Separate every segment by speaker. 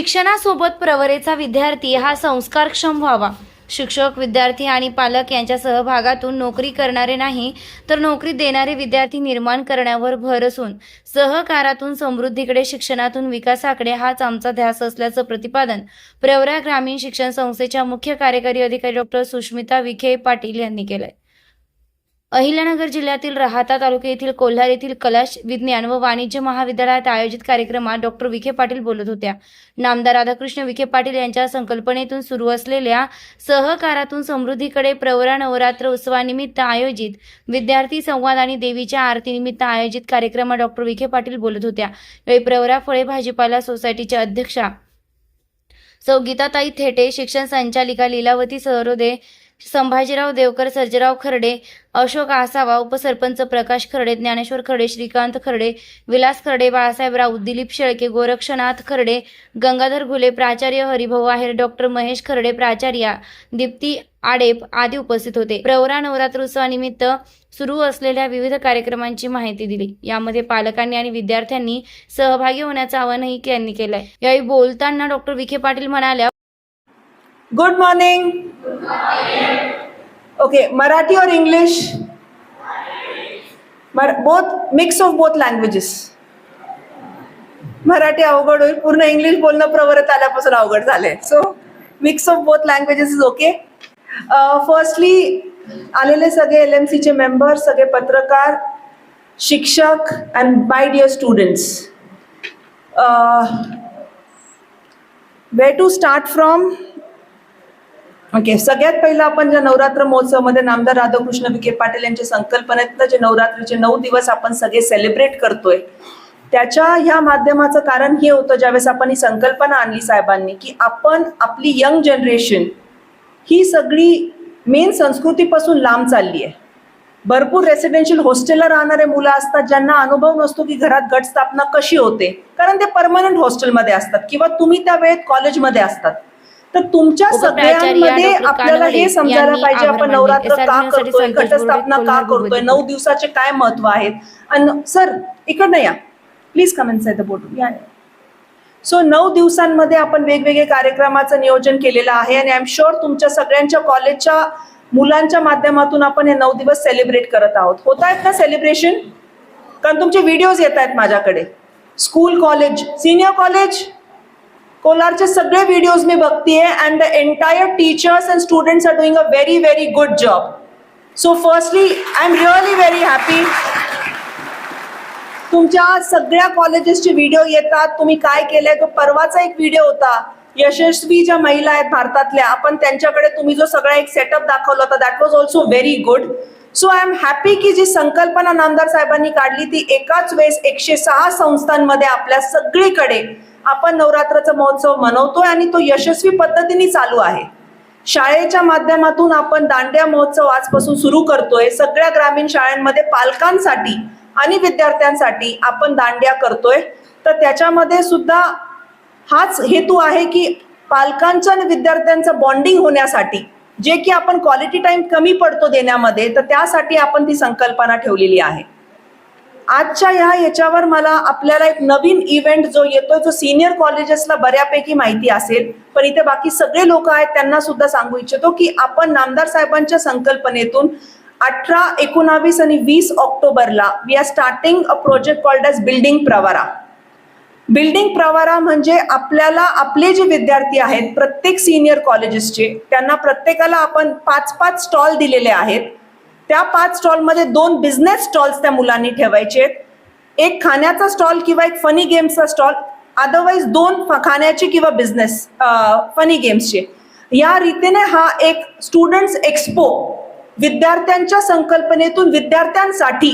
Speaker 1: शिक्षणासोबत प्रवरेचा विद्यार्थी हा संस्कारक्षम व्हावा. शिक्षक विद्यार्थी आणि पालक यांच्या सहभागातून नोकरी करणारे नाही तर नोकरी देणारे विद्यार्थी निर्माण करण्यावर भर असून सहकारातून समृद्धीकडे शिक्षणातून विकासाकडे हाच आमचा ध्यास असल्याचं प्रतिपादन प्रवरा ग्रामीण शिक्षण संस्थेच्या मुख्य कार्यकारी अधिकारी डॉक्टर सुष्मिता विखे पाटील यांनी केलंय. अहिल्यानगर जिल्ह्यातील राहाता तालुका येथील कोल्हार येथील कलाश विज्ञान व वाणिज्य महाविद्यालयात आयोजित कार्यक्रमात डॉक्टर विखे पाटील बोलत होत्या. नामदार राधाकृष्ण विखे पाटील यांच्या संकल्पनेतून सुरू असलेल्या सहकारातून समृद्धीकडे प्रवरा नवरात्र उत्सवानिमित्त आयोजित विद्यार्थी संवाद आणि देवीच्या आरतीनिमित्त आयोजित कार्यक्रमात डॉक्टर विखे पाटील बोलत होत्या. यावेळी प्रवरा फळे भाजीपाला सोसायटीच्या अध्यक्षा सौ गीताताई थेटे शिक्षण संचालिका लीलावती सहरोदे संभाजीराव देवकर सर्जराव खर्डे अशोक आसावा उपसरपंच प्रकाश खर्डे ज्ञानेश्वर खर्डे श्रीकांत खर्डे विलास खर्डे बाळासाहेब राऊत दिलीप शेळके गोरक्षनाथ खर्डे गंगाधर घुले प्राचार्य हरिभाऊ आहेर डॉक्टर महेश खर्डे प्राचार्या दीप्ती आडेप आदी उपस्थित होते. प्रवरा नवरात्र उत्सवानिमित्त सुरू असलेल्या विविध कार्यक्रमांची माहिती दिली. यामध्ये पालकांनी आणि विद्यार्थ्यांनी सहभागी होण्याचं आवाहनही त्यांनी केलंय. यावेळी बोलताना डॉक्टर विखे पाटील म्हणाल्या
Speaker 2: गुड मॉर्निंग ओके मराठी और English both mix of both languages Marathi अवघड होईल. पूर्ण इंग्लिश बोलणं प्रवरत आल्यापासून अवघड झालंय. So mix of both languages is okay firstly आलेले सगळे एल एम सीचे मेंबर सगळे पत्रकार शिक्षक and by dear students way to start from okay सगळ्यात पहिलं आपण ज्या नवरात्र महोत्सवामध्ये नामदार राधाकृष्ण विखे पाटील यांच्या संकल्पनेतनं जे नवरात्रीचे नऊ दिवस आपण सगळे सेलिब्रेट करतोय. त्याच्या ह्या माध्यमाचं कारण हे होतं ज्यावेळेस आपण ही संकल्पना आणली साहेबांनी की आपण आपली यंग जनरेशन ही सगळी मेन संस्कृतीपासून लांब चालली आहे. भरपूर रेसिडेन्शियल हॉस्टेलला राहणारे मुलं असतात ज्यांना अनुभव नसतो की घरात गट स्थापना कशी होते. कारण ते परमनंट हॉस्टेलमध्ये असतात किंवा तुम्ही त्या वेळेत कॉलेजमध्ये असतात. तर तुमच्या सगळ्यांमध्ये आपल्याला हे समजायला पाहिजे आपण. नवरात्र का करतोय घटस्थापना का करतोय. नऊ दिवसाचे काय महत्त्व आहेत? आणि सर इकडनं या. Please come in the board या. सो नऊ दिवसांमध्ये आपण वेगवेगळे कार्यक्रमाचं नियोजन केलेलं आहे आणि आय एम शुअर तुमच्या सगळ्यांच्या कॉलेजच्या मुलांच्या माध्यमातून आपण हे नऊ दिवस सेलिब्रेट करत आहोत. होत आहेत ना सेलिब्रेशन कारण तुमचे व्हिडिओज येत आहेत माझ्याकडे. स्कूल कॉलेज सिनियर कॉलेज कोलारचे सगळे व्हिडिओज मी बघतीये and the entire teachers and students are doing a very very good job so firstly I am really very happy तुमच्या सगळ्या कॉलेजेसचे व्हिडिओ येतात. तुम्ही काय केलंय? तो परवाचा एक व्हिडिओ होता यशस्वी ज्या महिला आहेत भारतातल्या आपण त्यांच्याकडे तुम्ही जो सगळा एक सेटअप दाखवला होता that was also very good so I am happy की जी संकल्पना नामदार साहेबांनी काढली ती एकाच वेळेस एकशे सहा संस्थांमध्ये आपल्या सगळीकडे आपण नवरात्राचा महोत्सव मनवतोय आणि तो यशस्वी पद्धतीने चालू आहे. शाळेच्या माध्यमातून आपण दांड्या महोत्सव आजपासून सुरू करतोय. सगळ्या ग्रामीण शाळांमध्ये पालकांसाठी आणि विद्यार्थ्यांसाठी आपण दांड्या करतोय. तर त्याच्यामध्ये सुद्धा हाच हेतू आहे की पालकांचं आणि विद्यार्थ्यांचं बॉन्डिंग होण्यासाठी जे की आपण क्वालिटी टाइम कमी पडतो देण्यामध्ये तर त्यासाठी आपण ती संकल्पना ठेवलेली आहे. आजच्या ह्या याच्यावर मला आपल्याला एक नवीन इव्हेंट जो येतोय जो सिनियर कॉलेजेसला बऱ्यापैकी माहिती असेल पण इथे बाकी सगळे लोक आहेत त्यांना सुद्धा सांगू इच्छितो की आपण नामदार साहेबांच्या संकल्पनेतून अठरा एकोणावीस आणि वीस ऑक्टोबरला we are starting a project called edge building Pravara building Pravara म्हणजे आपल्याला आपले जे विद्यार्थी आहेत प्रत्येक सिनियर कॉलेजेसचे त्यांना प्रत्येकाला आपण पाच पाच स्टॉल दिलेले आहेत. त्या पाच स्टॉलमध्ये दोन बिझनेस स्टॉल्स त्या मुलांनी ठेवायचे आहेत. एक खाण्याचा स्टॉल किंवा एक फनी गेम्सचा स्टॉल अदरवाईज दोन खाण्याचे किंवा बिझनेस फनी गेम्सचे या रीतीने हा एक स्टुडंट्स एक्सपो विद्यार्थ्यांच्या संकल्पनेतून विद्यार्थ्यांसाठी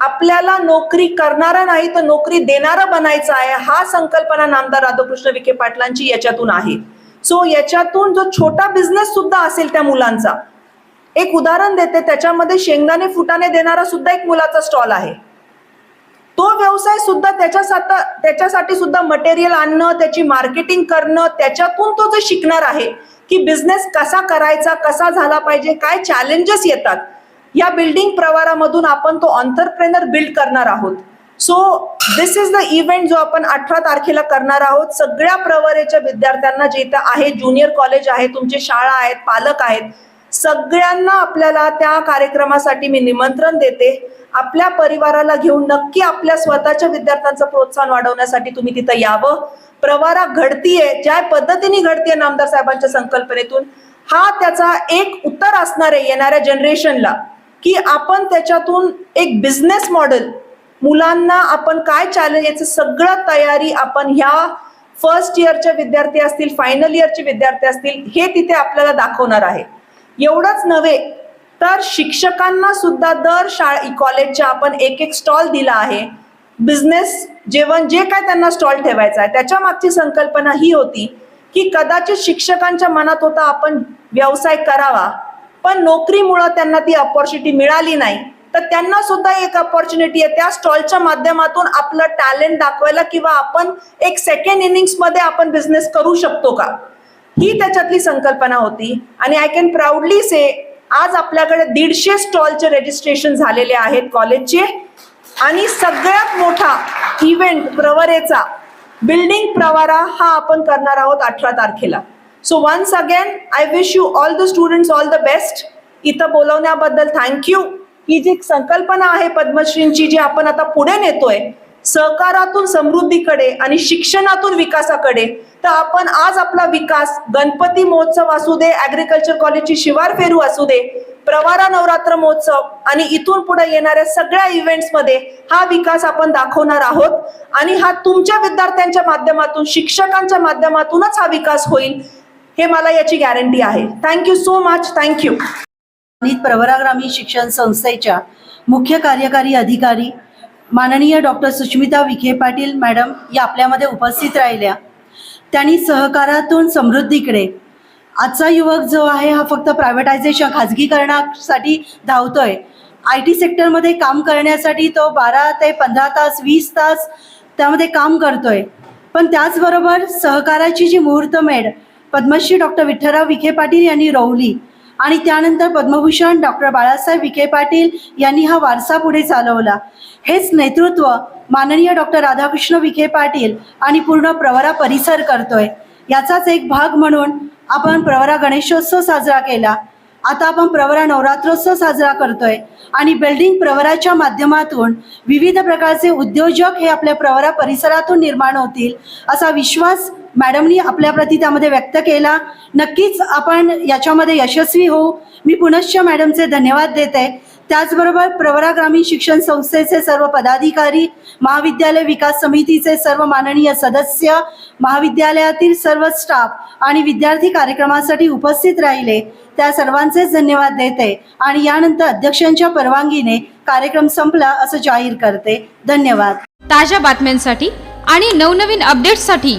Speaker 2: आपल्याला नोकरी करणारा नाही तर नोकरी देणारा बनायचा आहे हा संकल्पना नामदार राधाकृष्ण विखे पाटलांची याच्यातून आहे. सो याच्यातून जो छोटा बिझनेस सुद्धा असेल त्या मुलांचा एक उदाहरण देते त्याच्यामध्ये शेंगदाणे फुटाणे देणारा सुद्धा एक मुलाचा स्टॉल आहे. तो व्यवसाय सुद्धा त्याच्यासाठी त्याच्यासाठी सुद्धा मटेरियल आणणं त्याची मार्केटिंग करणं त्याच्यातून तो जे शिकणार आहे की बिझनेस कसा करायचा कसा झाला पाहिजे काय चॅलेंजेस येतात या बिल्डिंग प्रवारामधून आपण तो ऑन्टरप्रेनर बिल्ड करणार आहोत. So this is the event जो आपण अठरा तारखेला करणार आहोत. सगळ्या प्रवरेच्या विद्यार्थ्यांना जे इथं आहे ज्युनियर कॉलेज आहे तुमचे शाळा आहेत पालक आहेत सगळ्यांना आपल्याला त्या कार्यक्रमासाठी मी निमंत्रण देते. आपल्या परिवाराला घेऊन नक्की आपल्या स्वतःच्या विद्यार्थ्यांचं प्रोत्साहन वाढवण्यासाठी तुम्ही तिथं यावं. प्रवारा घडतीये ज्या पद्धतीने घडतीये नामदार साहेबांच्या संकल्पनेतून हा त्याचा एक उत्तर असणार आहे येणाऱ्या जनरेशनला की आपण त्याच्यातून एक बिझनेस मॉडेल मुलांना आपण काय चॅलेंज याचं सगळं तयारी आपण ह्या फर्स्ट इयरचे विद्यार्थी असतील फायनल इयरचे विद्यार्थी असतील हे तिथे आपल्याला दाखवणार आहे. एवढंच नव्हे तर शिक्षकांना सुद्धा दर शाळा कॉलेजच्या आपण एक एक स्टॉल दिला आहे. बिझनेस जेवण जे काय त्यांना स्टॉल ठेवायचा आहे त्याच्या मागची संकल्पना ही होती की कदाचित शिक्षकांच्या मनात होता आपण व्यवसाय करावा पण नोकरीमुळं त्यांना ती अपॉर्च्युनिटी मिळाली नाही. तर त्यांना सुद्धा एक अपॉर्च्युनिटी आहे त्या स्टॉलच्या माध्यमातून आपलं टॅलेंट दाखवायला किंवा आपण एक सेकंड इनिंग्समध्ये आपण बिझनेस करू शकतो का? ही त्याच्यातली संकल्पना होती. आणि आय कॅन प्राऊडली से आज आपल्याकडे दीडशे स्टॉलचे रजिस्ट्रेशन झालेले आहेत कॉलेजचे. आणि सगळ्यात मोठा इव्हेंट प्रवरेचा बिल्डिंग प्रवारा हा आपण करणार आहोत अठरा तारखेला. So once again I wish you all the students all the best इथं बोलवण्याबद्दल थँक्यू ही जी संकल्पना आहे पद्मश्रींची जी आपण आता पुढे नेतोय सहकारातून समृद्धीकडे आणि शिक्षणातून विकासाकडे तर आपण आज आपला विकास गणपती महोत्सव असू दे ऍग्रिकल्चर कॉलेजची शिवार फेरू असू दे प्रवारा नवरात्र महोत्सव आणि इथून पुढे येणाऱ्या सगळ्या इव्हेंट्समध्ये हा विकास आपण दाखवणार आहोत. आणि हा तुमच्या विद्यार्थ्यांच्या माध्यमातून शिक्षकांच्या माध्यमातूनच हा विकास होईल हे मला याची गॅरंटी आहे. Thank you so much thank you
Speaker 3: Pravara ग्रामीण शिक्षण संस्थेच्या मुख्य कार्यकारी अधिकारी माननीय डॉक्टर सुष्मिता विखे पाटील मॅडम या आपल्यामध्ये उपस्थित राहिल्या. त्यांनी सहकारातून समृद्धीकडे आजचा युवक जो आहे हा फक्त प्रायव्हेटायझेशन खाजगीकरणासाठी धावतोय. आय टी सेक्टरमध्ये काम करण्यासाठी तो बारा ते पंधरा तास वीस तास त्यामध्ये काम करतोय. पण त्याचबरोबर सहकाराची जी मुहूर्तमेढ पद्मश्री डॉक्टर विठ्ठलराव विखे पाटील यांनी रोवली. आणि त्यानंतर पद्मभूषण डॉक्टर बाळासाहेब विखे पाटील यांनी हा वारसा पुढे चालवला. हेच नेतृत्व माननीय डॉक्टर राधाकृष्ण विखे पाटील आणि पूर्ण प्रवरा परिसर करतोय. याचाच एक भाग म्हणून आपण प्रवरा गणेशोत्सव साजरा केला. आता आपण प्रवरा नवरात्रोत्सव साजरा करतोय आणि बिल्डिंग प्रवराच्या माध्यमातून विविध प्रकारचे उद्योजक हे आपल्या प्रवरा परिसरातून निर्माण होतील असा विश्वास मॅडमनी आपल्या प्रती त्यामध्ये व्यक्त केला. नक्कीच आपण याच्यामध्ये यशस्वी होऊ. मी पुनश्च मॅडमचे धन्यवाद देते. त्याचबरोबर प्रवरा ग्रामीण शिक्षण संस्थेचे सर्व पदाधिकारी महाविद्यालय विकास समितीचे सर्व माननीय सदस्य महाविद्यालयातील सर्व स्टाफ आणि विद्यार्थी कार्यक्रमासाठी उपस्थित राहिले. त्या सर्वांचेच धन्यवाद देते आणि यानंतर अध्यक्षांच्या परवानगीने कार्यक्रम संपला असं जाहीर करते. धन्यवाद.
Speaker 4: ताज्या बातम्यांसाठी आणि नवनवीन अपडेट्ससाठी